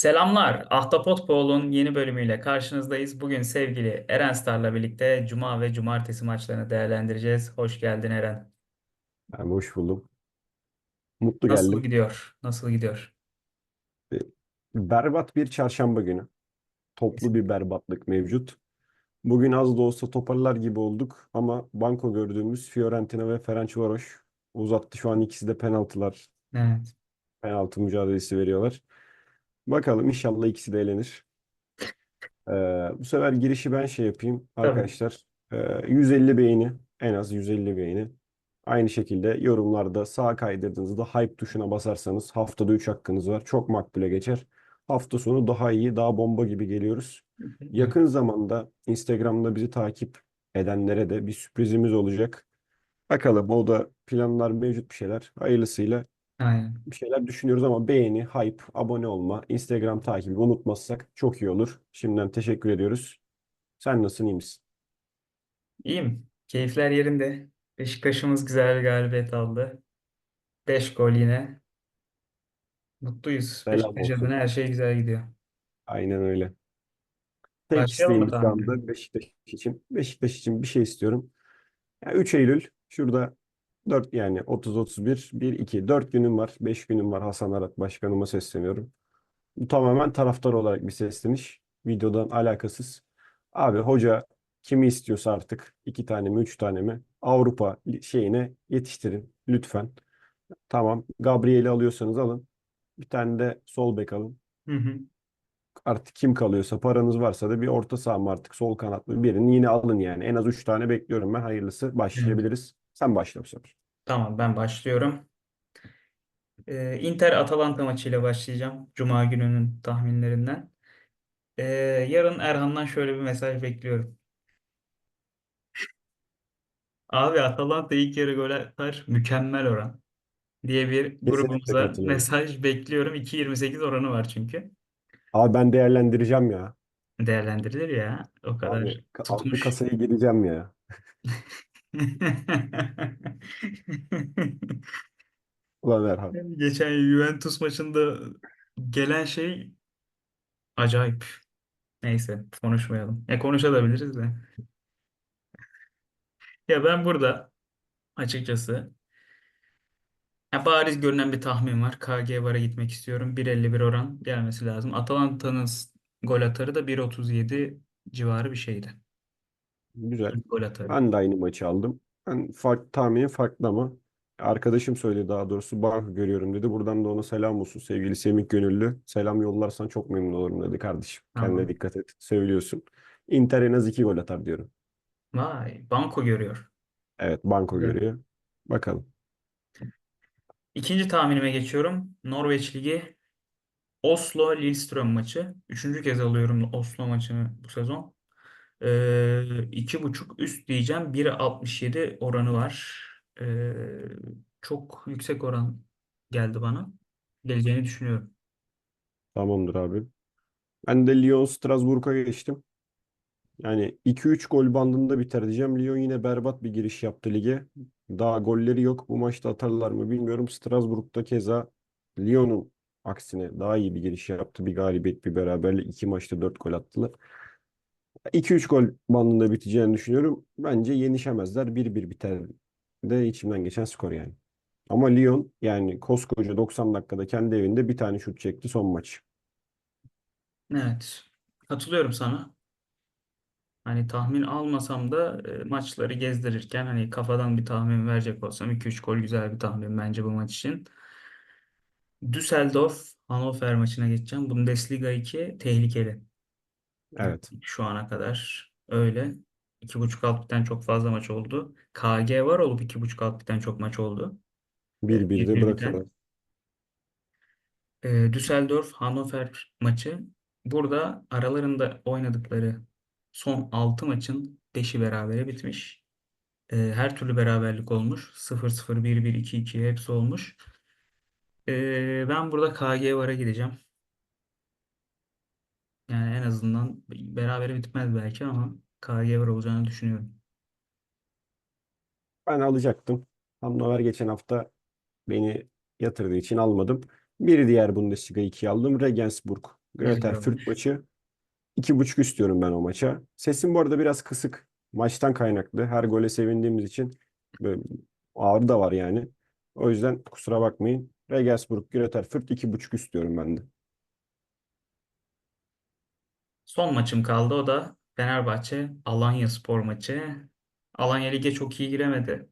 Selamlar. Ahtapot Bowl'un yeni bölümüyle karşınızdayız. Bugün sevgili Eren Star'la birlikte Cuma ve Cumartesi maçlarını değerlendireceğiz. Hoş geldin Eren. Ben hoş buldum. Mutlu Nasıl geldim. gidiyor? Nasıl gidiyor? E, Berbat bir çarşamba günü. Toplu bir berbatlık mevcut. Bugün az da olsa toparlar gibi olduk ama banko gördüğümüz Fiorentina ve Ferencvaros uzattı. Şu an ikisi de penaltılar. Evet. Penaltı mücadelesi veriyorlar. Bakalım inşallah ikisi de elenir. Ee, bu sefer girişi ben şey yapayım arkadaşlar. Ee, 150 beğeni en az 150 beğeni. Aynı şekilde yorumlarda sağa kaydırdığınızda hype tuşuna basarsanız haftada 3 hakkınız var. Çok makbule geçer. Hafta sonu daha iyi, daha bomba gibi geliyoruz. Yakın zamanda Instagram'da bizi takip edenlere de bir sürprizimiz olacak. Bakalım o da planlar mevcut bir şeyler. Hayırlısıyla Aynen. bir şeyler düşünüyoruz ama beğeni, hype, abone olma, Instagram takibi unutmazsak çok iyi olur. Şimdiden teşekkür ediyoruz. Sen nasılsın, iyi misin? İyiyim. Keyifler yerinde. Beşiktaş'ımız güzel bir galibiyet aldı. 5 gol yine. Mutluyuz. Selam Beşiktaş adına olsun. her şey güzel gidiyor. Aynen öyle. Tek Başlayalım mı isteğim şu tahminlere? anda Beşiktaş için. Beşiktaş için bir şey istiyorum. Ya 3 Eylül şurada 4 yani 30 31 1 2 4 günüm var. 5 günüm var. Hasan Arat başkanıma sesleniyorum. Bu tamamen taraftar olarak bir sesleniş. Videodan alakasız. Abi hoca kimi istiyorsa artık iki tane mi üç tane mi Avrupa şeyine yetiştirin lütfen. Tamam. Gabriel'i alıyorsanız alın. Bir tane de sol bek alın. Hı hı. Artık kim kalıyorsa paranız varsa da bir orta saha mı artık sol kanatlı birini yine alın yani. En az 3 tane bekliyorum ben. Hayırlısı başlayabiliriz. Sen başla bu sefer. Tamam ben başlıyorum. Ee, Inter Atalanta maçıyla başlayacağım. Cuma gününün tahminlerinden. Ee, yarın Erhan'dan şöyle bir mesaj bekliyorum. Abi Atalanta ilk yarı gol atar mükemmel oran diye bir Kesinlikle grubumuza katılıyorum. mesaj bekliyorum. 2.28 oranı var çünkü. Abi ben değerlendireceğim ya. Değerlendirilir ya. O Abi kadar ka- aldı tutmuş. kasaya gireceğim ya. Ulan Erhan. Geçen Juventus maçında gelen şey acayip. Neyse konuşmayalım. Ya konuşabiliriz de. Ya ben burada açıkçası ya bariz görünen bir tahmin var. KG VAR'a gitmek istiyorum. 1.51 oran gelmesi lazım. Atalanta'nın gol atarı da 1.37 civarı bir şeydi. Güzel. Gol. Ben de aynı maçı aldım. Ben farklı tahmini farklı ama arkadaşım söyledi daha doğrusu banko görüyorum dedi. Buradan da ona selam olsun sevgili Semih Gönüllü. Selam yollarsan çok memnun olurum dedi kardeşim. Kendine Tamam. dikkat et. Söylüyorsun. Inter en az iki gol atar diyorum. Vay, banko görüyor. Evet banko Güzel. görüyor. Bakalım. İkinci tahminime geçiyorum. Norveç Ligi Oslo Lillestrøm maçı. Üçüncü kez alıyorum Oslo maçını bu sezon. Ee, iki buçuk üst diyeceğim. 1.67 oranı var. Ee, çok yüksek oran geldi bana. Geleceğini düşünüyorum. Tamamdır abi. Ben de Lyon Strasbourg'a geçtim. Yani 2-3 gol bandında biter diyeceğim. Lyon yine berbat bir giriş yaptı lige. Daha golleri yok. Bu maçta atarlar mı bilmiyorum. Strasbourg'da keza Lyon'un aksine daha iyi bir giriş yaptı. Bir galibiyet, bir beraberlik. iki maçta 4 gol attılar. 2-3 gol bandında biteceğini düşünüyorum. Bence yenişemezler. 1-1 biter de içimden geçen skor yani. Ama Lyon yani koskoca 90 dakikada kendi evinde bir tane şut çekti son maç. Evet. Katılıyorum sana. Hani tahmin almasam da e, maçları gezdirirken hani kafadan bir tahmin verecek olsam 2-3 gol güzel bir tahmin bence bu maç için. Düsseldorf Hannover maçına geçeceğim. Bundesliga 2 tehlikeli. Evet. şu ana kadar öyle. 2.5 alt biten çok fazla maç oldu. KG var olup 2.5 alt biten çok maç oldu. E, 1-1 de 1-1 bırakıyorlar. biten. E, Düsseldorf Hannover maçı. Burada aralarında oynadıkları son 6 maçın 5'i berabere bitmiş. E, her türlü beraberlik olmuş. 0-0, 1-1, 2-2 hepsi olmuş. E, ben burada KG VAR'a gideceğim. Yani en azından berabere bitmez belki ama KG VAR olacağını düşünüyorum. Ben alacaktım. Hannover geçen hafta beni yatırdığı için almadım. Bir diğer Bundesliga 2'yi aldım. Regensburg Greuther Fürth maçı. iki buçuk istiyorum ben o maça. Sesim bu arada biraz kısık. Maçtan kaynaklı. Her gole sevindiğimiz için böyle ağrı da var yani. O yüzden kusura bakmayın. Regensburg, Greuther Fürth iki buçuk istiyorum ben de. Son maçım kaldı. O da Fenerbahçe Alanyaspor maçı. Alanya Lig'e çok iyi giremedi.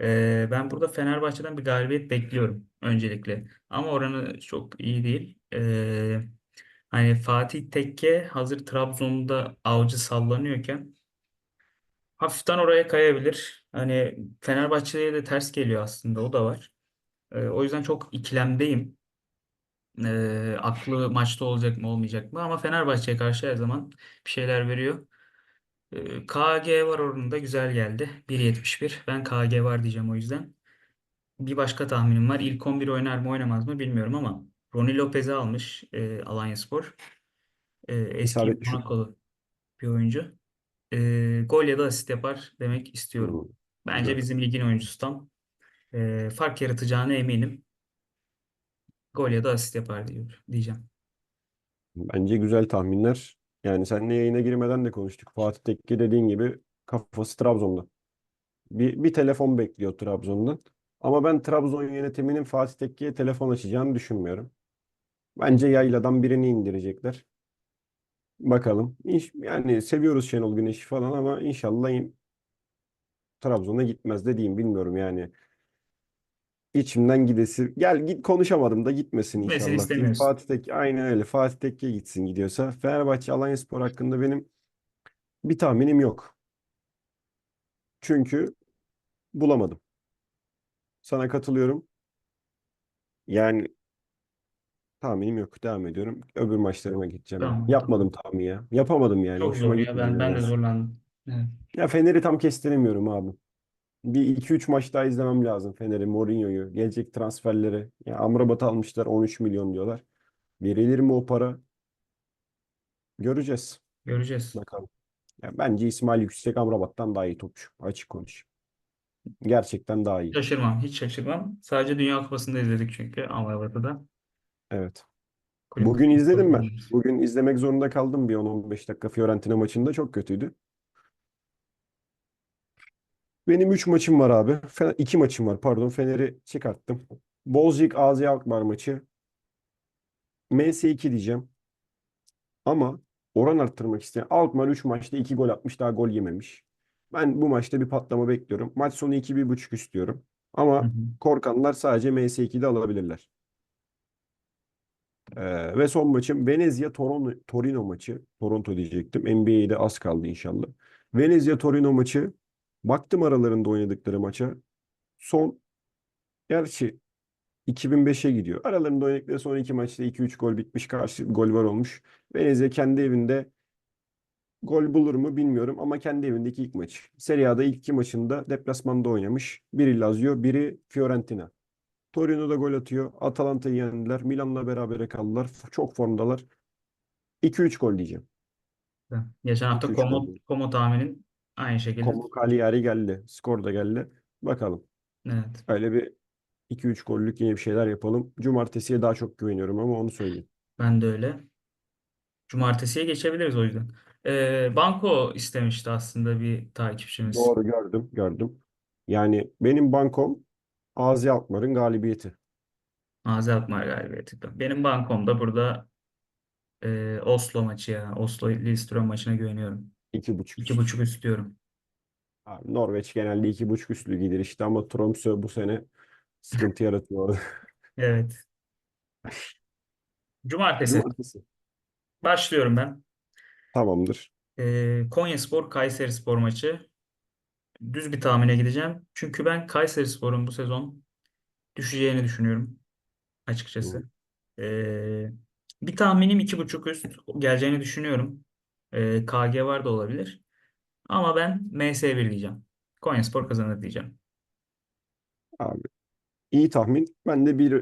Ee, ben burada Fenerbahçe'den bir galibiyet bekliyorum öncelikle. Ama oranı çok iyi değil. Ee, hani Fatih Tekke hazır Trabzon'da avcı sallanıyorken hafiften oraya kayabilir. Hani Fenerbahçe'ye de ters geliyor aslında o da var. Ee, o yüzden çok ikilemdeyim. Ee, aklı maçta olacak mı olmayacak mı? Ama Fenerbahçe'ye karşı her zaman bir şeyler veriyor. Ee, KG var orada güzel geldi. 1.71. Ben KG var diyeceğim o yüzden. Bir başka tahminim var. İlk 11 oynar mı oynamaz mı bilmiyorum ama Rony Lopez'i almış e, Alanyaspor. E, eski İsabetli şut. Monakolu bir oyuncu. E, gol ya da asist yapar demek istiyorum. Bence güzel. bizim ligin oyuncusu tam. E, fark yaratacağına eminim. Gol ya da asist yapar diyor, diyeceğim. Bence güzel tahminler. Yani seninle yayına girmeden de konuştuk. Fatih Tekke dediğin gibi kafası Trabzon'da. Bir, bir telefon bekliyor Trabzon'dan. Ama ben Trabzon yönetiminin Fatih Tekke'ye telefon açacağını düşünmüyorum. Bence yayladan birini indirecekler. Bakalım. Yani seviyoruz Şenol Güneş'i falan ama inşallah in- Trabzon'a gitmez de diyeyim bilmiyorum yani. İçimden gidesi. Gel git konuşamadım da gitmesin inşallah diyeyim. istemiyorsun. Fatih Tekke aynen öyle. Fatih Tekke gitsin gidiyorsa. Fenerbahçe Alanyaspor hakkında benim bir tahminim yok. Çünkü bulamadım. Sana katılıyorum. Yani tahminim yok. Devam ediyorum. Öbür maçlarıma geçeceğim ben. Tamam. Yapmadım tahmini ya. Yapamadım yani. Çok zor ya. gitmedi Ben ben de nedense. zorlandım. Evet. Ya Fener'i tam kestiremiyorum abi. Bir iki üç maç daha izlemem lazım Fener'i, Mourinho'yu, gelecek transferleri. Ya Amrabat'ı almışlar 13 milyon diyorlar. Verilir mi o para? Göreceğiz. Göreceğiz. Bakalım. Ya bence İsmail Yüksek Amrabat'tan daha iyi topçu. Açık konuş. Gerçekten daha iyi. Şaşırmam. Hiç şaşırmam. Sadece Dünya Kupası'nda izledik çünkü Amrabat'ı Evet. Kulüp Bugün izledim ben. Bugün izlemek zorunda kaldım bir 10-15 dakika Fiorentina maçında. Çok kötüydü. Benim 3 maçım var abi. Fe- 2 maçım var pardon. Fener'i çıkarttım. Bozcik AZ Alkmaar maçı. MS2 diyeceğim. Ama oran arttırmak isteyen Alkmaar 3 maçta 2 gol atmış daha gol yememiş. Ben bu maçta bir patlama bekliyorum. Maç sonu 2-1.5 istiyorum. Hı hı. Ama korkanlar sadece MS2'de alabilirler. Ee, ve son maçım Venezia Torino, Torino maçı. Toronto diyecektim. NBA'de az kaldı inşallah. Venezia Torino maçı. Baktım aralarında oynadıkları maça. Son gerçi 2005'e gidiyor. Aralarında oynadıkları son iki maçta 2-3 gol bitmiş. Karşı gol var olmuş. Venezia kendi evinde Gol bulur mu bilmiyorum ama kendi evindeki ilk maç. Serie A'da ilk iki maçında deplasmanda oynamış. Biri Lazio, biri Fiorentina. Torino'da gol atıyor. Atalanta'yı yendiler. Milan'la berabere kaldılar. Çok formdalar. 2-3 gol diyeceğim. Geçen hafta 2-3 gol Komo. Komo tahminin aynı şekilde. Como Cagliari geldi. Skor da geldi. Bakalım. Evet. Öyle bir 2-3 gollük yine bir şeyler yapalım. Cumartesiye daha çok güveniyorum ama onu söyleyeyim. Ben de öyle. Cumartesiye geçebiliriz o yüzden. Ee, Banko istemişti aslında bir takipçimiz. Doğru gördüm, gördüm. Yani benim bankom AZ Alkmaar'ın galibiyeti. Mazi Alkmaar galibiyeti. Benim bankomda burada e, Oslo maçı ya. Oslo Lillestrøm maçına güveniyorum. 2,5 İki üst. buçuk istiyorum. Abi Norveç genelde iki buçuk üstlü gider işte ama Tromsø bu sene sıkıntı yaratıyor orada. Evet. Cumartesi. Cumartesi. Başlıyorum ben. Tamamdır. E, Konyaspor Kayserispor maçı. Düz bir tahmine gideceğim. Çünkü ben Kayserispor'un bu sezon düşeceğini düşünüyorum Hı. açıkçası. Ee, bir tahminim iki buçuk üst geleceğini düşünüyorum. Ee, KG var da olabilir. Ama ben MS1 diyeceğim. Konyaspor kazanır diyeceğim. Abi iyi tahmin. Ben de bir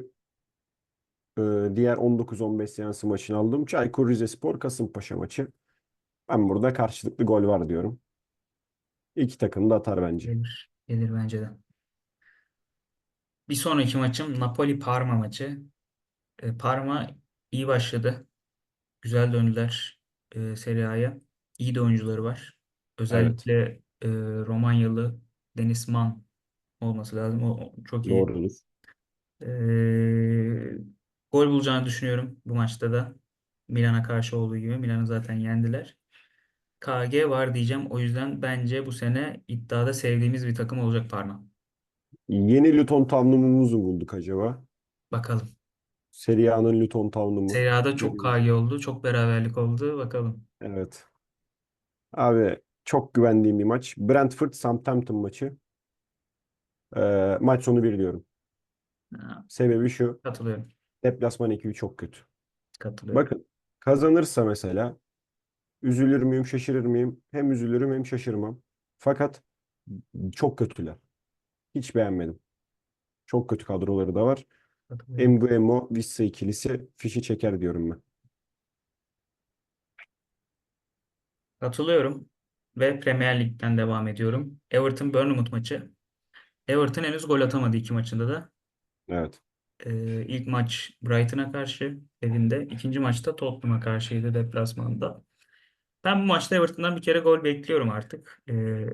e, diğer 19-15 seansı maçını aldım. Çaykur Rizespor Kasımpaşa maçı. Ben burada karşılıklı gol var diyorum. İki takım da atar bence. Gelir. Gelir bence de. Bir sonraki maçım Napoli-Parma maçı. Ee, Parma iyi başladı. Güzel döndüler e, Serie A'ya. İyi de oyuncuları var. Özellikle e, Romanyalı Denis Man olması lazım. O, o çok iyi. Doğrudur. E, gol bulacağını düşünüyorum bu maçta da. Milan'a karşı olduğu gibi. Milan'ı zaten yendiler. KG var diyeceğim. O yüzden bence bu sene iddiada sevdiğimiz bir takım olacak Parma. Yeni Luton mu bulduk acaba? Bakalım. Serie A'nın Luton Town'u mu? Serie A'da çok. KG oldu. Çok beraberlik oldu. Bakalım. Evet. Abi çok güvendiğim bir maç. Brentford Southampton maçı. Ee, maç sonu bir diyorum. Ha, Sebebi şu. katılıyorum. Deplasman ekibi çok kötü. Katılıyorum. Bakın kazanırsa mesela üzülür müyüm, şaşırır mıyım? Hem üzülürüm hem şaşırmam. Fakat çok kötüler. Hiç beğenmedim. Çok kötü kadroları da var. Mbeumo, Vissa ikilisi fişi çeker diyorum ben. Katılıyorum. Ve Premier Lig'den devam ediyorum. Everton Bournemouth maçı. Everton henüz gol atamadı iki maçında da. Evet. Ee, ilk maç Brighton'a karşı evinde. İkinci maçta Tottenham'a karşıydı deplasmanda. Ben bu maçta Everton'dan bir kere gol bekliyorum artık. Ee,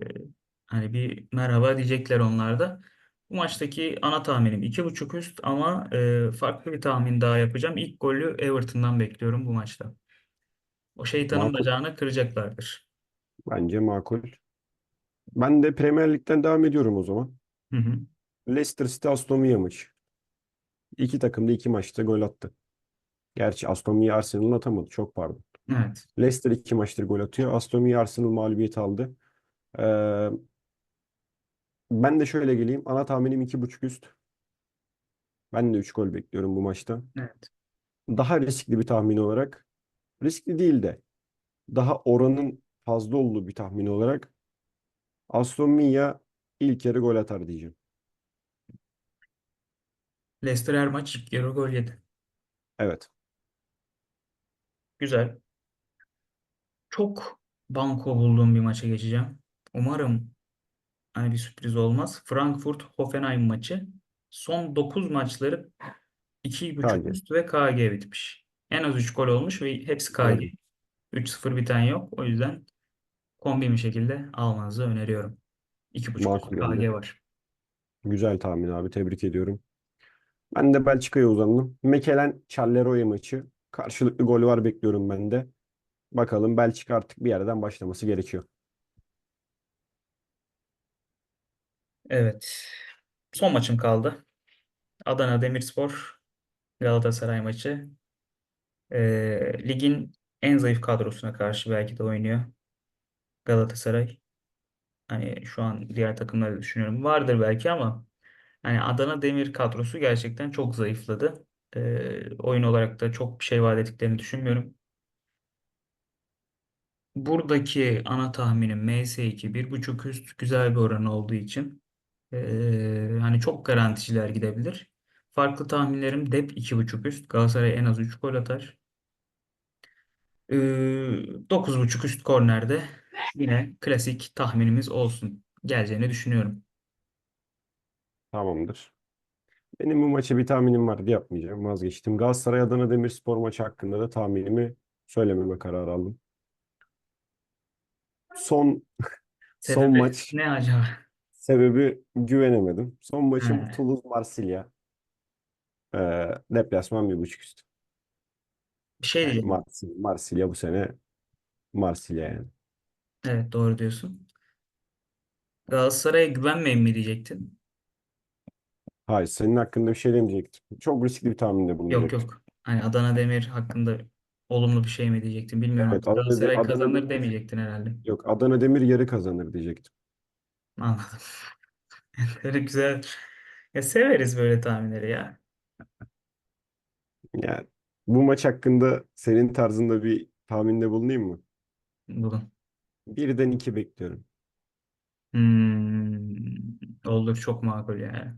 hani bir merhaba diyecekler onlar da. Bu maçtaki ana tahminim iki buçuk üst ama e, farklı bir tahmin daha yapacağım. İlk golü Everton'dan bekliyorum bu maçta. O şeytanın Makul. bacağını kıracaklardır. Bence makul. Ben de Premier Lig'den devam ediyorum o zaman. Hı hı. Leicester City Aston Villa maçı. İki takım da iki maçta gol attı. Gerçi Aston Villa Arsenal'ın atamadı. Çok pardon. Evet. Leicester iki maçtır gol atıyor. Aston Villa Arsenal mağlubiyeti aldı. Ee, ben de şöyle geleyim. Ana tahminim iki buçuk üst. Ben de üç gol bekliyorum bu maçta. Evet. Daha riskli bir tahmin olarak. Riskli değil de. Daha oranın fazla olduğu bir tahmin olarak. Aston Villa ilk yarı gol atar diyeceğim. Leicester her maç ilk yarı gol yedi. Evet. Güzel. Çok banko bulduğum bir maça geçeceğim. Umarım hani bir sürpriz olmaz. Frankfurt-Hoffenheim maçı. Son 9 maçları iki buçuk KG. üst ve KG bitmiş. En az 3 gol olmuş ve hepsi KG. Aynen. 3-0 biten yok. O yüzden kombi bir şekilde almanızı öneriyorum. 2.5 üst Makul geldi. KG var. Güzel tahmin abi. Tebrik ediyorum. Ben de Belçika'ya uzandım. Mekelen Charleroi maçı. Karşılıklı gol var bekliyorum ben de. Bakalım Belçika artık bir yerden başlaması gerekiyor. Evet. Son maçım kaldı. Adana Demirspor Galatasaray maçı. Ee, ligin en zayıf kadrosuna karşı belki de oynuyor Galatasaray. Hani şu an diğer takımları düşünüyorum. Vardır belki ama hani Adana Demir kadrosu gerçekten çok zayıfladı. Ee, oyun olarak da çok bir şey vaat ettiklerini düşünmüyorum. Buradaki ana tahminim MS2 bir buçuk üst güzel bir oran olduğu için ee, hani çok garanticiler gidebilir. Farklı tahminlerim Dep iki buçuk üst. Galatasaray en az 3 gol atar. Ee, 9.5 üst kornerde yine klasik tahminimiz olsun. Geleceğini düşünüyorum. Tamamdır. Benim bu maça bir tahminim vardı yapmayacağım. Vazgeçtim. Galatasaray Adana Demirspor maçı hakkında da tahminimi söylememe kararı aldım. Son son Sebebi maç ne acaba? Sebebi güvenemedim. Son maçım He, Toulouse Marsilya. Ee, deplasman bir buçuk üst. bir şey Yani diyeceğim. Marsilya, Marsilya bu sene Marsilya yani. Evet doğru diyorsun. Galatasaray'a güvenmeyin mi diyecektin? Hayır, senin hakkında bir şey demeyecektim. Çok riskli bir tahminde Yok bulunacaktım. yok. Hani Adana Demir hakkında olumlu bir şey mi diyecektin bilmiyorum Evet, artık. Adana, De- Galatasaray Adana kazanır Demir demeyecektin herhalde. yok Adana Demir yarı kazanır diyecektim. Anladım. Böyle güzel. Ya severiz böyle tahminleri ya. Yani bu maç hakkında senin tarzında bir tahminde bulunayım mı? Bulun. Birden iki bekliyorum. Hmm, olur çok makul ya.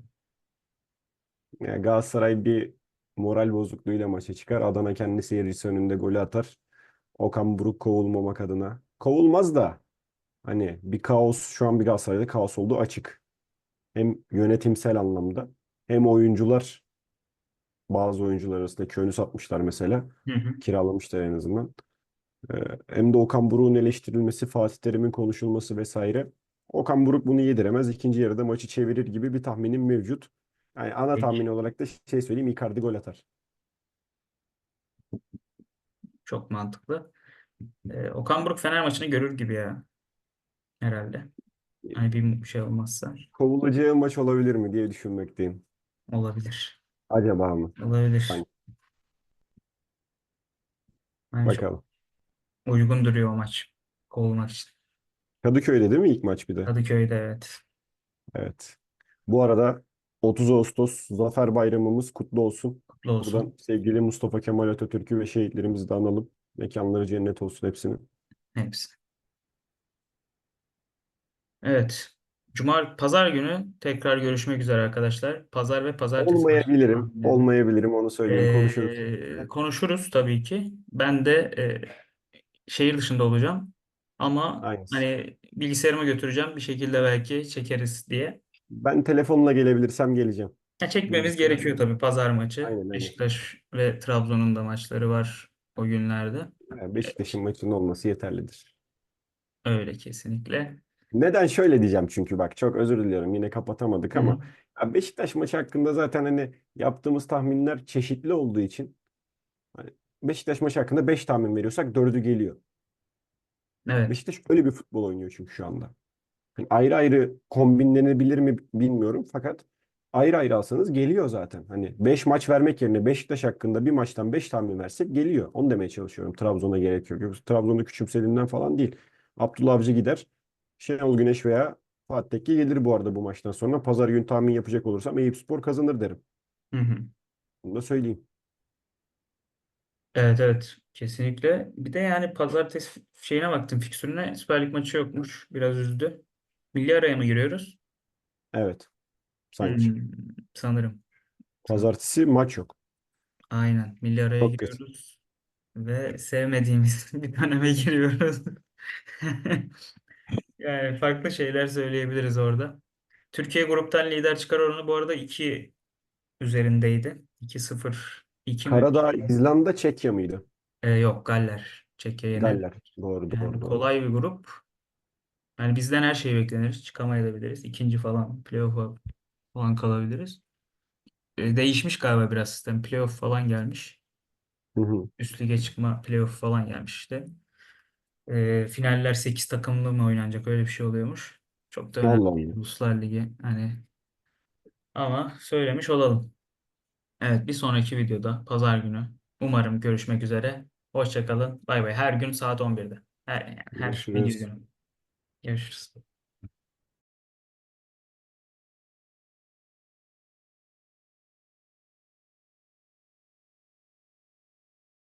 Yani Galatasaray bir moral bozukluğuyla maça çıkar. Adana kendi seyircisi önünde golü atar. Okan Buruk kovulmamak adına. Kovulmaz da hani bir kaos şu an bir Galatasaray'da kaos olduğu açık. Hem yönetimsel anlamda hem oyuncular bazı oyuncular arasında köyünü satmışlar mesela. Hı hı. Kiralamışlar en azından. Ee, hem de Okan Buruk'un eleştirilmesi, Fatih Terim'in konuşulması vesaire. Okan Buruk bunu yediremez. İkinci yarıda maçı çevirir gibi bir tahminim mevcut. Yani ana tahmin Peki. olarak da şey söyleyeyim Icardi gol atar. Çok mantıklı. Ee, Okan Buruk Fener maçını görür gibi ya. Herhalde. Hani bir şey olmazsa. Kovulacağı maç olabilir mi diye düşünmekteyim. Olabilir. Acaba mı? Olabilir. Sanki. Bakalım. uygun duruyor o maç. Kovulmak için. Kadıköy'de değil mi ilk maç bir de? Kadıköy'de evet. Evet. Bu arada 30 Ağustos Zafer Bayramımız kutlu olsun. Kutlu olsun. Buradan sevgili Mustafa Kemal Atatürk'ü ve şehitlerimizi de analım. Mekanları cennet olsun hepsinin. Hepsi. Evet. Cuma, pazar günü tekrar görüşmek üzere arkadaşlar. Pazar ve pazartesi Olmayabilirim. tahminleri. Olmayabilirim onu söyleyeyim. Konuşuruz. Ee, konuşuruz tabii ki. Ben de e, şehir dışında olacağım. Ama Aynısı. hani bilgisayarımı götüreceğim. Bir şekilde belki çekeriz diye. Ben telefonla gelebilirsem geleceğim. Ya çekmemiz Bilgisayar. gerekiyor tabii pazar maçı. Aynen aynen. Beşiktaş ve Trabzon'un da maçları var o günlerde. Yani Beşiktaş'ın maçının olması yeterlidir. Öyle kesinlikle. Neden şöyle diyeceğim çünkü bak çok özür diliyorum yine kapatamadık Hı hı. ama ya Beşiktaş maçı hakkında zaten hani yaptığımız tahminler çeşitli olduğu için hani Beşiktaş maçı hakkında 5 tahmin veriyorsak 4'ü geliyor. Evet. Beşiktaş öyle bir futbol oynuyor çünkü şu anda. Hani ayrı ayrı kombinlenebilir mi bilmiyorum fakat ayrı ayrı alsanız geliyor zaten. Hani 5 maç vermek yerine Beşiktaş hakkında bir maçtan 5 tahmin versek geliyor. Onu demeye çalışıyorum. Trabzon'a gerek yok. Yoksa Trabzon'u küçümsediğimden falan değil. Abdullah Avcı gider. Şenol Güneş veya Fatih Tekke gelir bu arada bu maçtan sonra. Pazar günü tahmin yapacak olursam Eyüpspor kazanır derim. Hı hı. Bunu da söyleyeyim. Evet evet kesinlikle. Bir de yani pazartesi şeyine baktım fikstürüne Süper Lig maçı yokmuş. Biraz üzdü. Milli araya mı giriyoruz? Evet. Sanki. Hmm, sanırım. Pazartesi maç yok. Aynen. Milli araya Çok kötü. giriyoruz. Ve sevmediğimiz bir döneme giriyoruz. Yani farklı şeyler söyleyebiliriz orada. Türkiye gruptan lider çıkar oranı bu arada 2 üzerindeydi. 2-0 2 mi? Karadağ, İzlanda, Çekya mıydı? Ee, yok Galler. Çekya yener. Galler. Doğru doğru Yani doğru. kolay bir grup. Yani bizden her şey beklenir. Çıkamayabiliriz. İkinci falan playoff'a falan kalabiliriz. Ee, değişmiş galiba biraz sistem. Playoff falan gelmiş. Hı hı. Üst lige çıkma playoff falan gelmiş işte. Ee, finaller 8 takımlı mı oynanacak öyle bir şey oluyormuş. Çok da önemli Allah değil. Uluslar Ligi hani ama söylemiş olalım. Evet bir sonraki videoda pazar günü umarım görüşmek üzere. Hoşça kalın. Bay bay. Her gün saat 11'de. Her, her bir Görüşürüz. gün. Görüşürüz.